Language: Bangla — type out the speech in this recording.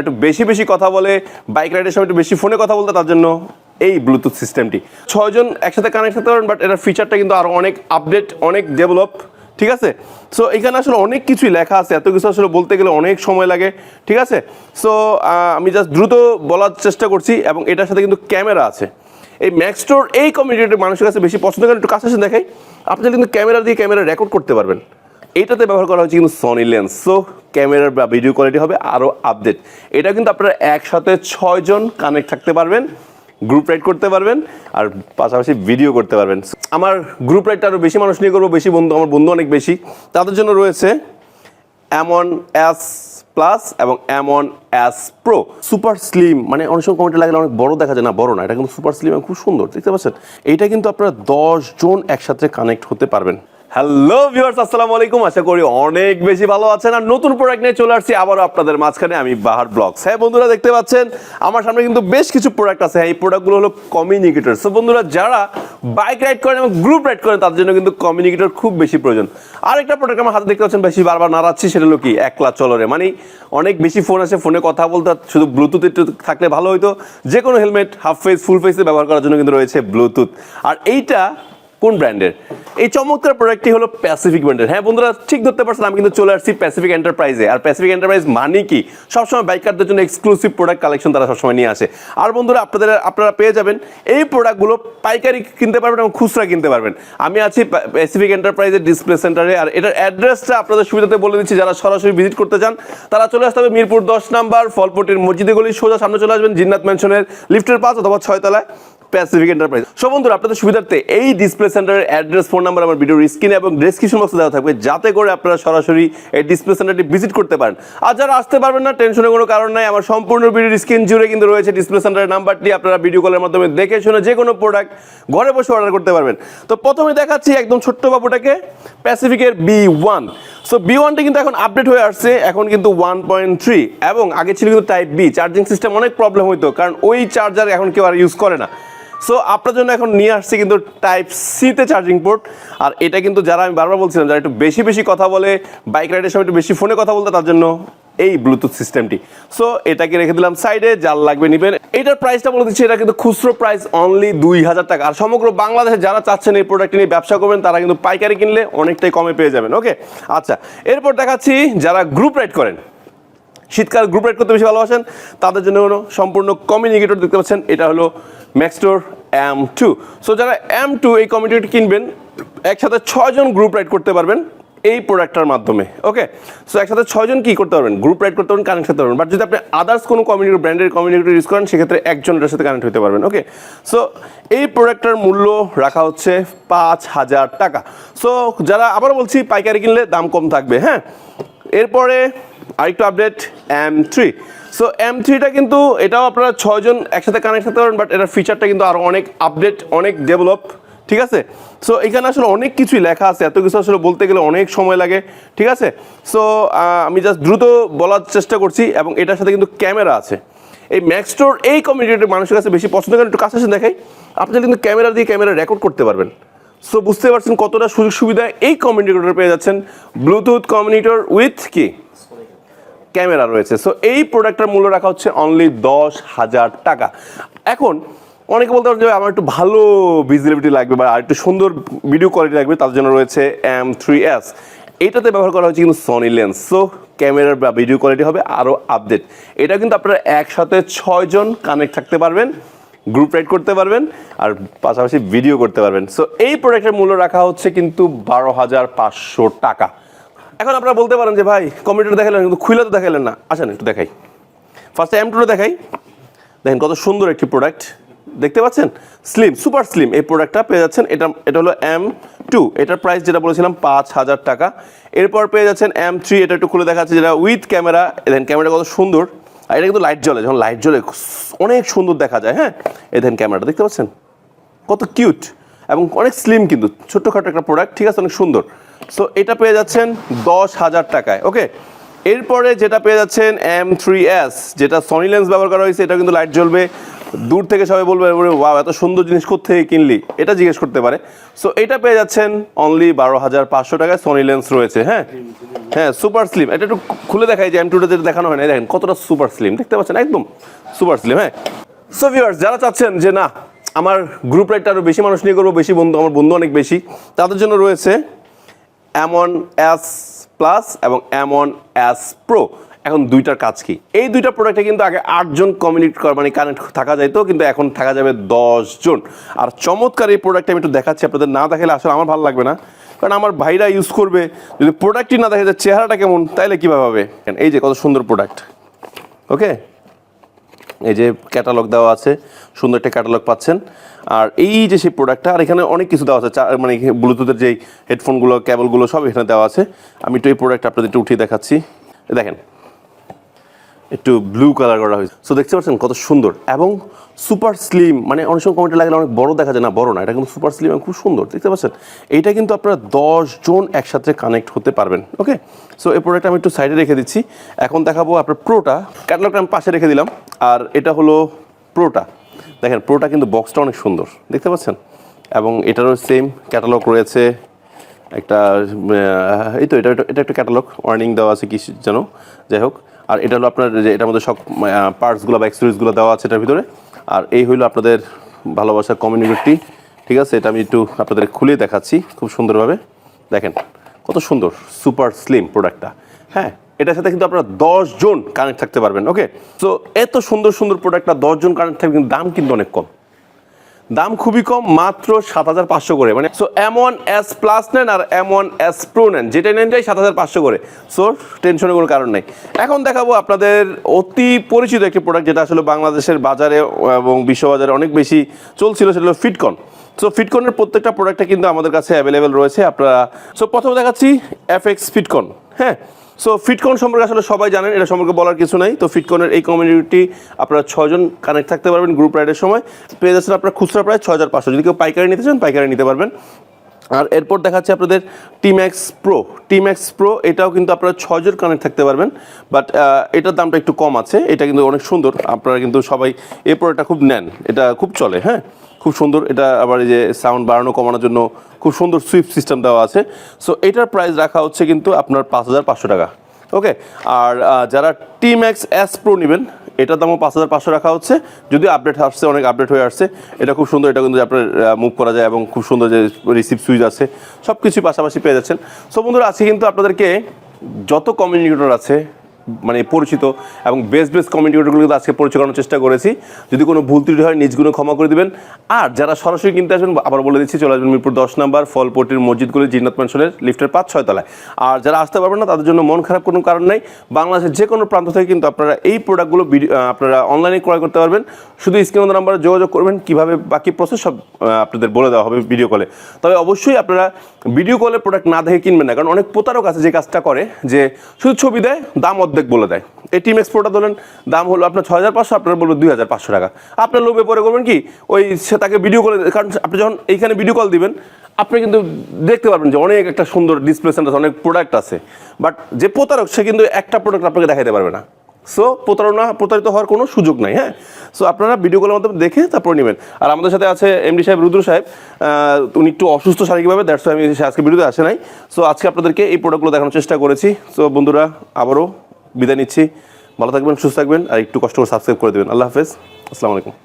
একটু বেশি বেশি কথা বলে বাইক রাইডের সময় একটু বেশি ফোনে কথা বলতে, তার জন্য এই ব্লুটুথ সিস্টেমটি ছয়জন একসাথে কানেক্ট করতে পারেন বাট এটার ফিচারটা কিন্তু আরও অনেক আপডেট অনেক ডেভেলপ ঠিক আছে? সো এখানে আসলে অনেক কিছুই লেখা আছে, এত কিছু আসলে বলতে গেলে অনেক সময় লাগে, ঠিক আছে? সো আমি জাস্ট দ্রুত বলার চেষ্টা করছি, এবং এটার সাথে কিন্তু ক্যামেরা আছে। এই ম্যাক্সটোর এই কমিউনিটির মানুষের কাছে বেশি পছন্দ করেন, একটু কাছে দেখাই। আপনি কিন্তু ক্যামেরা দিয়ে ক্যামেরা রেকর্ড করতে পারবেন। এইটাতে ব্যবহার করা হচ্ছে কিন্তু সনি লেন্স সো ক্যামেরার বা ভিডিও কোয়ালিটি হবে আরও আপডেট এটা কিন্তু আপনারা একসাথে ছয়জন কানেক্ট থাকতে পারবেন গ্রুপ রাইড করতে পারবেন, আর পাশাপাশি ভিডিও করতে পারবেন। আমার গ্রুপ রাইডটা আরও বেশি মানুষ নিয়ে করব, বেশি বন্ধু, আমার বন্ধু অনেক বেশি। তাদের জন্য রয়েছে এমন এস প্লাস এবং এমন এস প্রো সুপার স্লিম মানে অনেক সময় কমেন্টে লাগলে অনেক বড় দেখা যায়। না, বড় না, এটা কিন্তু সুপার স্লিম এবং খুব সুন্দর, দেখতে পাচ্ছেন? এইটা কিন্তু আপনারা দশ জন একসাথে কানেক্ট হতে পারবেন। হ্যালো ভিউয়ার্স আসসালামু আলাইকুম। আশা করি অনেক বেশি ভালো আছেন। আর নতুন প্রোডাক্ট নিয়ে চলে আসছি আবারও আপনাদের মাঝখানে, আমি বাহার ব্লগস। হ্যাঁ বন্ধুরা, দেখতে পাচ্ছেন, আমার সামনে কিন্তু বেশ কিছু প্রোডাক্ট আছে। হ্যাঁ এই প্রোডাক্টগুলো হলো কমিউনিকেটর সো বন্ধুরা, যারা বাইক রাইড করেন এবং গ্রুপ রাইড করেন, তাদের জন্য কিন্তু কমিউনিকেটর খুব বেশি প্রয়োজন। আরেকটা প্রোডাক্ট আমার হাতে দেখতে পাচ্ছেন, বেশি বারবার নাড়াচ্ছি, সেটা হলো কি? একলা চলরে। মানে অনেক বেশি ফোন আছে ফোনে কথা বলতে, শুধু ব্লুটুথ একটু থাকলে ভালো হতো যে কোনো হেলমেট হাফ ফেস ফুল ফেসে ব্যবহার করার জন্য কিন্তু রয়েছে ব্লুটুথ আর এইটা কোন ব্র্যান্ডের এই চমৎকার প্রোডাক্টটি হলো প্যাসিফিক ব্র্যান্ডের হ্যাঁ বন্ধুরা, ঠিক ধরতে পারছেন, আমি কিন্তু চলে আসছি প্যাসিফিক এন্টারপ্রাইজে আর প্যাসিফিক এন্টারপ্রাইজ মানে কি? সবসময় বাইকারদের জন্য এক্সক্লুসিভ প্রোডাক্ট কালেকশন তারা সবসময় নিয়ে আসে। আর বন্ধুরা, আপনাদের, আপনারা পেয়ে যাবেন এই প্রোডাক্টগুলো পাইকারি কিনতে পারবেন এবং খুচরা কিনতে পারবেন। আমি আছি প্যাসিফিক এন্টারপ্রাইজের ডিসপ্লে সেন্টারে আর এটার অ্যাড্রেসটা আপনাদের সুবিধাতে বলে দিচ্ছি, যারা সরাসরি ভিজিট করতে চান, তারা চলে আসতে হবে মিরপুর দশ নাম্বার ফলপটির মসজিদে গলি সোজা সামনে চলে আসবেন, জিন্নাত ম্যানশনের লিফটের পাঁচ অথবা ছয়তলায়। প্যাসিফিক এন্টারপ্রাইজ সো বন্ধুরা, আপনাদের সুবিধার্থে এই ডিসপ্লে সেন্টারের অ্যাড্রেস ফোন নাম্বার আমার ভিডিওর স্ক্রিনে এবং ডেসক্রিপশন বক্সে দেওয়া থাকবে, যাতে করে আপনারা সরাসরি এই ডিসপ্লে সেন্টারটি ভিজিট করতে পারেন। আর যারা আসতে পারবেন না টেনশনের কোনো কারণ নাই, আমার সম্পূর্ণ ভিডিওর স্ক্রিন জুড়ে কিন্তু রয়েছে ডিসপ্লে সেন্টারের নাম্বারটি আপনারা ভিডিও কলের মাধ্যমে দেখে শুনে যে কোনো প্রোডাক্ট ঘরে বসে অর্ডার করতে পারবেন। তো প্রথমে দেখাচ্ছি একদম ছোট্ট বাবুটাকে প্যাসিফিকের বি ওয়ান সো বি ওয়ানটা কিন্তু এখন আপডেট হয়ে আসছে, এখন কিন্তু ওয়ান পয়েন্ট থ্রি এবং আগে ছিল কিন্তু টাইপ বি চার্জিং সিস্টেম অনেক প্রবলেম হইতো, কারণ ওই চার্জার এখন কেউ আর ইউজ করে না। সো আপনার জন্য এখন নিয়ে আসছি কিন্তু টাইপ সিতে চার্জিং পোর্ট আর এটা কিন্তু যারা আমি বারবার বলছিলাম, যারা একটু বেশি বেশি কথা বলে বাইক রাইডের সময় একটু বেশি ফোনে কথা বলতে, তার জন্য এই ব্লুটুথ সিস্টেমটি সো এটাকে রেখে দিলাম সাইডে যার লাগবে নেবেন। এটার প্রাইসটা বলে দিচ্ছি, এটা কিন্তু খুচরো প্রাইস অনলি দুই হাজার টাকা। আর সমগ্র বাংলাদেশে যারা চাচ্ছেন এই প্রোডাক্ট নিয়ে ব্যবসা করবেন, তারা কিন্তু পাইকারি কিনলে অনেকটাই কমে পেয়ে যাবেন ওকে আচ্ছা এরপর দেখাচ্ছি যারা গ্রুপ রাইড করেন। শীতকাল গ্রুপ রাইড করতে বেশি ভালোবাসেন, তাদের জন্য সম্পূর্ণ কমিউনিকেটর দেখতে পাচ্ছেন, এটা হলো ম্যাক্সটোর এম টু সো যারা এম টু এই কমিউনিকেটর কিনবেন, একসাথে ছয়জন গ্রুপ রাইড করতে পারবেন এই প্রোডাক্টটার মাধ্যমে ওকে সো একসাথে ছয়জন কি করতে পারবেন? গ্রুপ রাইড করতে পারবেন কানেক্ট করতে পারবেন। বাট যদি আপনি আদার্স কোনো কমিউনিকেটর ব্র্যান্ডের কমিউনিকেটর ইউজ করেন, সেক্ষেত্রে একজনের সাথে কানেক্ট হতে পারবেন ওকে সো এই প্রোডাক্টটার মূল্য রাখা হচ্ছে পাঁচ হাজার টাকা। সো যারা আবার বলছি, পাইকারি কিনলে দাম কম থাকবে হ্যাঁ? এরপরে আরেকটু update M three so M থ্রিটা কিন্তু এটাও আপনারা ছয়জন একসাথে কানেক্ট করতে পারেন বাট এটার ফিচারটা কিন্তু আরও অনেক আপডেট অনেক ডেভেলপ ঠিক আছে? সো এখানে আসলে অনেক কিছুই লেখা আছে, এত কিছু আসলে বলতে গেলে অনেক সময় লাগে, ঠিক আছে? সো আমি জাস্ট দ্রুত বলার চেষ্টা করছি এবং এটার সাথে কিন্তু ক্যামেরা আছে। এই ম্যাক্সটোর এই কমিউনিটির মানুষের কাছে বেশি পছন্দ করেন, একটু কাছে দেখাই। আপনি কিন্তু ক্যামেরা দিয়ে ক্যামেরা রেকর্ড করতে পারবেন। সো বুঝতে পারছেন কতটা সুযোগ সুবিধা এই কমিউনিকেটর পেয়ে যাচ্ছেন। ব্লুটুথ কমিউনিকেটর উইথ কি? ক্যামেরা রয়েছে। সো এই প্রোডাক্টটার মূল্য রাখা হচ্ছে অনলি দশ হাজার টাকা। এখন, অনেকে বলতে পারেন যে আমার একটু ভালো ভিজিবিলিটি লাগবে বা একটু সুন্দর ভিডিও কোয়ালিটি লাগবে, তার জন্য রয়েছে এম থ্রি এস এইটাতে ব্যবহার করা হচ্ছে কিন্তু সনি লেন্স সো ক্যামেরার বা ভিডিও কোয়ালিটি হবে আরও আপডেট এটা কিন্তু আপনারা একসাথে ছয়জন কানেক্ট থাকতে পারবেন গ্রুপ রাইড করতে পারবেন, আর পাশাপাশি ভিডিও করতে পারবেন। সো এই প্রোডাক্টের মূল্য রাখা হচ্ছে কিন্তু বারো হাজার পাঁচশো টাকা। এখন আপনারা বলতে পারেন যে, ভাই কম্পিউটার দেখালেন, কিন্তু খুলে তো দেখালেন না। আসেন, একটু দেখাই। ফার্স্টে এম টুটা দেখাই। দেখেন কত সুন্দর একটি প্রোডাক্ট দেখতে পাচ্ছেন? স্লিম সুপার স্লিম এই প্রোডাক্টটা পেয়ে যাচ্ছেন। এটা এটা হলো এম টু এটার প্রাইস যেটা বলেছিলাম, পাঁচ হাজার টাকা। এরপর পেয়ে যাচ্ছেন এম থ্রি এটা একটু খুলে দেখাচ্ছে যেটা উইথ ক্যামেরা দেখেন ক্যামেরা কত সুন্দর। আর এটা কিন্তু লাইট জ্বলে। যখন লাইট জ্বলে অনেক সুন্দর দেখা যায় হ্যাঁ? এই দেখেন ক্যামেরাটা দেখতে পাচ্ছেন? কত কিউট এবং অনেক স্লিম কিন্তু। ছোট্টখাটো একটা প্রোডাক্ট ঠিক আছে? অনেক সুন্দর। সো এটা পেয়ে যাচ্ছেন দশ হাজার টাকায় ওকে এরপরে যেটা পেয়ে যাচ্ছেন এম থ্রি এস, যেটা সনি লেন্স ব্যবহার করা হয়েছে এটা কিন্তু লাইট জ্বলবে। দূর থেকে সবাই বলবে ওয়া এত সুন্দর জিনিস থেকে কিনলি? এটা জিজ্ঞেস করতে পারে। সো এটা পেয়ে যাচ্ছেন অনলি বারো হাজার পাঁচশো টাকায় সনি লেন্স রয়েছে হ্যাঁ? হ্যাঁ সুপার স্লিম এটা একটু খুলে দেখাই যে এম টুটা যেটা দেখানো হয় না। দেখেন, কতটা সুপার স্লিম দেখতে পাচ্ছেন? একদম সুপার স্লিম হ্যাঁ? সো ভিউয়ার্স যারা চাচ্ছেন যে, না, আমার গ্রুপ রাইডটা আরও বেশি মানুষ নিয়ে করব, বেশি বন্ধু, আমার বন্ধু অনেক বেশি, তাদের জন্য রয়েছে এমন এস প্লাস এবং এমন এস প্রো এখন দুইটার কাজ কি? এই দুইটা প্রোডাক্টে কিন্তু আগে আটজন কমিউনিকেট কর মানে কানেক্ট থাকা যাইতো, কিন্তু এখন থাকা যাবে দশ জন। আর চমৎকার এই প্রোডাক্ট আমি একটু দেখাচ্ছি, আপনাদের না দেখালে আসলে আমার ভালো লাগবে না। কারণ আমার ভাইরা ইউজ করবে, যদি প্রোডাক্টই না দেখা যায় চেহারাটা কেমন, তাইলে কীভাবে হবে? এই যে কত সুন্দর প্রোডাক্ট ওকে এই যে ক্যাটালগ দেওয়া আছে, সুন্দর একটা ক্যাটালগ পাচ্ছেন। আর এই যে সেই প্রোডাক্টটা আর এখানে অনেক কিছু দেওয়া আছে মানে ব্লুটুথের যেই হেডফোনগুলো ক্যাবলগুলো সব এখানে দেওয়া আছে। আমি একটু এই প্রোডাক্ট আপনাদের একটু উঠিয়ে দেখাচ্ছি। দেখেন একটু ব্লু কালার করা হয়েছে। সো দেখতে পাচ্ছেন কত সুন্দর। এবং সুপার স্লিম মানে অনেক সময় কমেন্টে লাগলে অনেক বড় দেখা যায় না, বড় না। এটা কিন্তু সুপার স্লিম এবং খুব সুন্দর, দেখতে পাচ্ছেন? এইটা কিন্তু আপনারা জন একসাথে কানেক্ট হতে পারবেন ওকে সো এই প্রোডাক্ট আমি একটু সাইডে রেখে দিচ্ছি। এখন দেখাবো আপনার প্রোটা ক্যাটালগটা আমি পাশে রেখে দিলাম। আর এটা হলো প্রোটা দেখেন প্রোটা কিন্তু বক্সটা অনেক সুন্দর, দেখতে পাচ্ছেন? এবং এটারও সেম ক্যাটালগ রয়েছে। একটা এই তো, এটা, এটা- একটা ক্যাটালগ ওয়ার্নিং দেওয়া আছে কি যেন। যাই হোক আর এটা হলো আপনার যে এটার মধ্যে সব পার্টসগুলো বা অ্যাক্সেসরিজগুলো দেওয়া আছে এটার ভিতরে। আর এই হইল আপনাদের ভালোবাসার কমিউনিটি ঠিক আছে? এটা আমি একটু আপনাদের খুলে দেখাচ্ছি খুব সুন্দরভাবে। দেখেন, কত সুন্দর সুপার স্লিম প্রোডাক্টটা হ্যাঁ এটার সাথে কিন্তু আপনারা দশজন কানেক্ট থাকতে পারবেন ওকে তো এত সুন্দর সুন্দর প্রোডাক্টটা দশজন কানেক্ট থাকবে, কিন্তু দাম কিন্তু অনেক কম। দাম খুবই কম, মাত্র সাত হাজার পাঁচশো করে। মানে সো এমন এস প্লাস নেন আর এমন এস প্রো নেন, যেটা নেন যাই সাত হাজার পাঁচশো করে। সো টেনশনের কোনো কারণ নেই। এখন দেখাবো আপনাদের অতি পরিচিত একটি প্রোডাক্ট যেটা আসলে বাংলাদেশের বাজারে এবং বিশ্ববাজারে অনেক বেশি চলছিল, সেটা হলো ফিটকন সো ফিটকনের প্রত্যেকটা প্রোডাক্টে কিন্তু আমাদের কাছে অ্যাভেলেবেল রয়েছে, আপনারা সো প্রথমে দেখাচ্ছি এফ এক্স ফিটকন হ্যাঁ সো ফিটকন সম্পর্কে আসলে সবাই জানেন, এটা সম্পর্কে বলার কিছু নাই। তো ফিটকনের এই কমিউনিটি আপনারা ছয়জন কানেক্ট থাকতে পারবেন গ্রুপ রাইডের সময়। পেয়ে যাচ্ছেন আপনার খুচরা প্রায় ছয় হাজার পাঁচশো। যদি কেউ পাইকারি নিতে চান, পাইকারি নিতে পারবেন। আর এরপর দেখাচ্ছে আপনাদের টিম্যাক্স প্রো টিম্যাক্স প্রো এটাও কিন্তু আপনারা ছয়জন কানেক্ট থাকতে পারবেন। বাট এটার দামটা একটু কম আছে। এটা কিন্তু অনেক সুন্দর। আপনারা কিন্তু সবাই এই প্রোডাক্টটা খুব নেন। এটা খুব চলে হ্যাঁ? খুব সুন্দর। এটা আবার এই যে সাউন্ড বাড়ানো, কমানোর জন্য খুব সুন্দর সুইফট সিস্টেম দেওয়া আছে। সো এটার প্রাইস রাখা হচ্ছে কিন্তু আপনার পাঁচ হাজার পাঁচশো টাকা। ওকে আর যারা টি ম্যাক্স এস প্রো নেবেন, এটার দামও পাঁচ হাজার পাঁচশো রাখা হচ্ছে। যদি আপডেট আসছে, অনেক আপডেট হয়ে আসছে। এটা খুব সুন্দর, এটা কিন্তু আপনার মুভ করা যায় এবং খুব সুন্দর যে রিসিভ সুইচ আছে সব কিছুই পাশাপাশি পেয়ে যাচ্ছেন। সো বন্ধুরা, আজকে কিন্তু আপনাদেরকে যত কমিউনিকেটর আছে মানে পরিচিত এবং বেস্ট বেস্ট কমিউনিকেটরগুলো কিন্তু আজকে পরিচয় করানোর চেষ্টা করেছি। যদি কোনো ভুল ত্রুটি হয় নিজগুলো ক্ষমা করে দিবেন। আর যারা সরাসরি কিনতে আসবেন, আবার বলে দিচ্ছি, চলে আসবেন মিরপুর দশ নম্বর, ফলপট্টির মসজিদগুলি, জিন্নাত ম্যানশনের লিফটের পাঁচ ছয় তলায়। আর যারা আসতে পারবেন না, তাদের জন্য মন খারাপ কোনো কারণ নাই। বাংলাদেশের যে কোনো প্রান্ত থেকে কিন্তু আপনারা এই প্রোডাক্টগুলো আপনারা অনলাইনে ক্রয় করতে পারবেন। শুধু স্ক্রিন নাম্বারে যোগাযোগ করবেন, কীভাবে বাকি প্রসেস সব আপনাদের বলে দেওয়া হবে ভিডিও কলে তবে অবশ্যই আপনারা ভিডিও কলে প্রোডাক্ট না দেখে কিনবেন না, কারণ অনেক প্রতারক আছে যে কাজটা করে, যে শুধু ছবি দেয়, দাম অর্ধেক বলে দেয়। এই টিম এক্সপোর্টটা ধরেন দাম হলো আপনার ছয় হাজার পাঁচশো, আপনার বলব দুই হাজার পাঁচশো টাকা। আপনার লোভে পরে করবেন কি, ওই সে তাকে ভিডিও কলে কারণ আপনি যখন এইখানে ভিডিও কল দিবেন, আপনি কিন্তু দেখতে পারবেন যে অনেক একটা সুন্দর ডিসপ্লে সেন্টার অনেক প্রোডাক্ট আছে। বাট যে প্রতারক, সে কিন্তু একটা প্রোডাক্ট আপনাকে দেখাতে পারবে না। সো প্রতারণা প্রতারিত হওয়ার কোনো সুযোগ নাই হ্যাঁ? সো আপনারা ভিডিও কলের মাধ্যমে দেখে তারপর নেবেন। আর আমাদের সাথে আছে এমডি সাহেব, রুদ্র সাহেব উনি একটু অসুস্থ শারীরিকভাবে দ্যাটস আমি আজকে ভিডিওতে আসে নাই। সো আজকে আপনাদেরকে এই প্রোডাক্টগুলো দেখানোর চেষ্টা করেছি। সো বন্ধুরা, আবারও বিদায় নিচ্ছি। ভালো থাকবেন, সুস্থ থাকবেন আর একটু কষ্ট করে সাবস্ক্রাইব করে দেবেন। আল্লাহ হাফেজ। আসসালামু আলাইকুম।